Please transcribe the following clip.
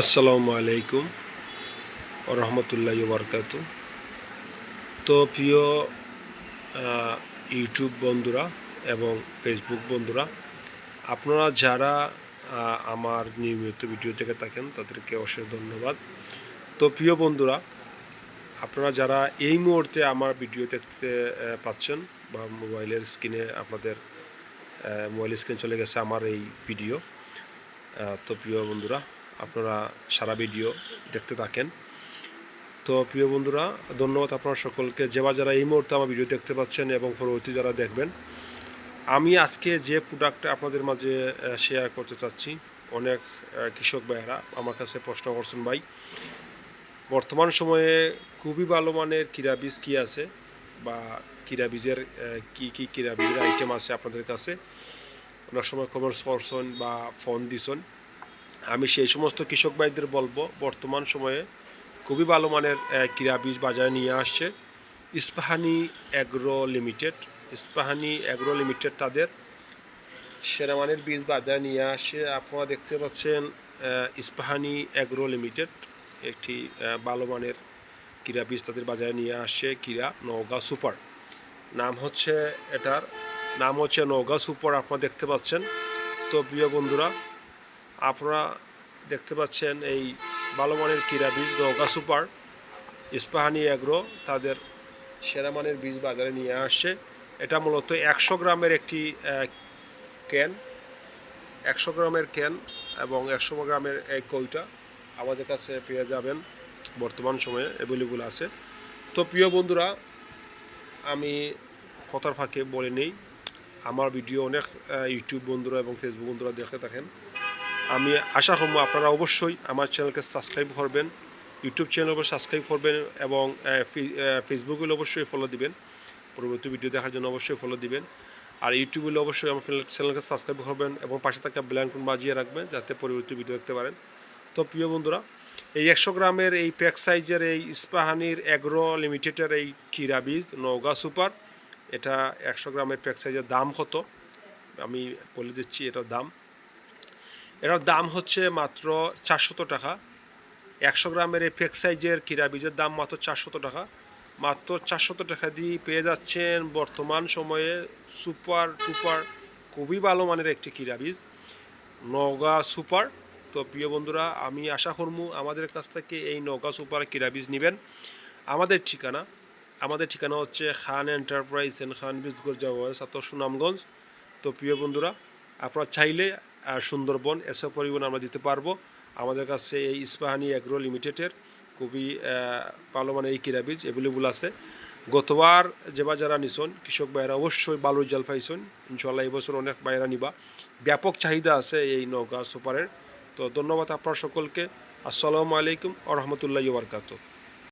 আসসালামু আলাইকুম রহমতুল্লাহ বরকাত তো প্রিয় ইউটিউব বন্ধুরা এবং ফেসবুক বন্ধুরা, আপনারা যারা আমার নিয়মিত ভিডিও থেকে থাকেন, তাদেরকে অশেষ ধন্যবাদ। তো প্রিয় বন্ধুরা, আপনারা যারা এই মুহূর্তে আমার ভিডিও দেখতে পাচ্ছেন বা মোবাইলের স্ক্রিনে আপনাদের মোবাইল স্ক্রিন চলে গেছে আমার এই ভিডিও। তো প্রিয় বন্ধুরা আপনারা সারা ভিডিও দেখতে থাকেন। তো প্রিয় বন্ধুরা, ধন্যবাদ আপনারা সকলকে। যে বা যারা এই মুহূর্তে আমার ভিডিও দেখতে পাচ্ছেন এবং পরবর্তী যারা দেখবেন, আমি আজকে যে প্রোডাক্টটা আপনাদের মাঝে শেয়ার করতে চাচ্ছি, অনেক কৃষক ভাইয়েরা আমার কাছে প্রশ্ন করছেন, ভাই, বর্তমান সময়ে খুবই ভালো মানের ক্রীড়া বীজ কী আছে? বা ক্রীড়া বীজের কী কী ক্রীড়া বীজের আইটেম আছে আপনাদের কাছে? অনেক সময় কমেন্টস করছেন বা ফোন দিছেন। আমি সেই সমস্ত কৃষক ভাইদের বলব, বর্তমান সময়ে খুবই ভালো মানের ক্রীড়া বীজ বাজারে নিয়ে আসছে। Ispahani agro limited, Ispahani agro limited তাদের সেরা মানের বীজ বাজারে নিয়ে আসে আপনারা দেখতে পাচ্ছেন ইস্পাহানি অ্যাগ্রো লিমিটেড, একটি ভালো মানের ক্রীড়া বীজ তাদের বাজারে নিয়ে আসছে, ক্রীড়া নওগাঁ সুপার। নাম হচ্ছে এটার, নাম হচ্ছে নওগাঁ সুপার, আপনারা দেখতে পাচ্ছেন। তো প্রিয় বন্ধুরা আপনারা দেখতে পাচ্ছেন এই ভালো মানের বীজ, নৌকা সুপার, ইস্পাহানি অ্যাগ্রো তাদের সেরা মানের বীজ বাজারে নিয়ে আসছে। এটা মূলত একশো গ্রামের একটি ক্যান, একশো গ্রামের ক্যান এবং একশো গ্রামের এই কইটা আমাদের কাছে পেয়ে যাবেন বর্তমান সময়ে অ্যাভেলেবল আছে। তো প্রিয় বন্ধুরা, আমি কথার ফাঁকে বলে নেই। আমার ভিডিও অনেক ইউটিউব বন্ধুরা এবং ফেসবুক বন্ধুরা দেখে থাকেন। আমি আশা করব আপনারা অবশ্যই আমার চ্যানেলকে সাবস্ক্রাইব করবেন, ইউটিউব চ্যানেল সাবস্ক্রাইব করবেন এবং ফেসবুকে অবশ্যই ফলো দিবেন। পরবর্তী ভিডিও দেখার জন্য অবশ্যই ফলো দিবেন। আর ইউটিউবে অবশ্যই আমার চ্যানেলকে সাবস্ক্রাইব করবেন এবং পাশে থাকা বেলাইকন বাজিয়ে রাখবেন যাতে পরবর্তী ভিডিও দেখতে পারেন। তো প্রিয় বন্ধুরা, এই একশো গ্রামের এই প্যাক সাইজের এই ইস্পাহানির অ্যাগ্রো লিমিটেডের এই কিরা বীজ নওগাঁ সুপার, এটা একশো গ্রামের প্যাক সাইজের দাম কত? আমি বলে দিচ্ছি এটার দাম। এটার দাম হচ্ছে মাত্র চারশত টাকা। একশো গ্রামের এই ফেক সাইজের কিরা বীজের দাম মাত্র চারশত টাকা। মাত্র চারশত টাকা দিয়ে পেয়ে যাচ্ছেন বর্তমান সময়ে সুপার টুপার, খুবই ভালো মানের একটি কিরা বীজ। নগা সুপার। তো প্রিয় বন্ধুরা, আমি আশা করব আমাদের কাছ থেকে এই নগা সুপার কিরা বীজ নেবেন। আমাদের ঠিকানা আমাদের ঠিকানা হচ্ছে খান এন্টারপ্রাইজ অ্যান্ড খান বীজগঞ্জ যাওয়া সাতর সুনামগঞ্জ। তো প্রিয় বন্ধুরা, আপনারা চাইলে সুন্দরবন এসব পরিবহন আমরা দিতে পারব। আমাদের কাছে এই ইস্পাহানি অ্যাগ্রো লিমিটেডের খুবই ভালো মানে এই কিরা বীজ অ্যাভেলেবল আছে। গতবার যেবার যারা নিছন কৃষক ভাইয়েরা অবশ্যই ভালো রেজাল্ট পাইছেন ইনশাল্লাহ এবছর অনেক ভাইয়েরা নিবা। ব্যাপক চাহিদা আছে এই নৌকা সুপারের। তো ধন্যবাদ আপনার সকলকে। আসসালামু আলাইকুম আ রহমতুল্লাহ বারকাত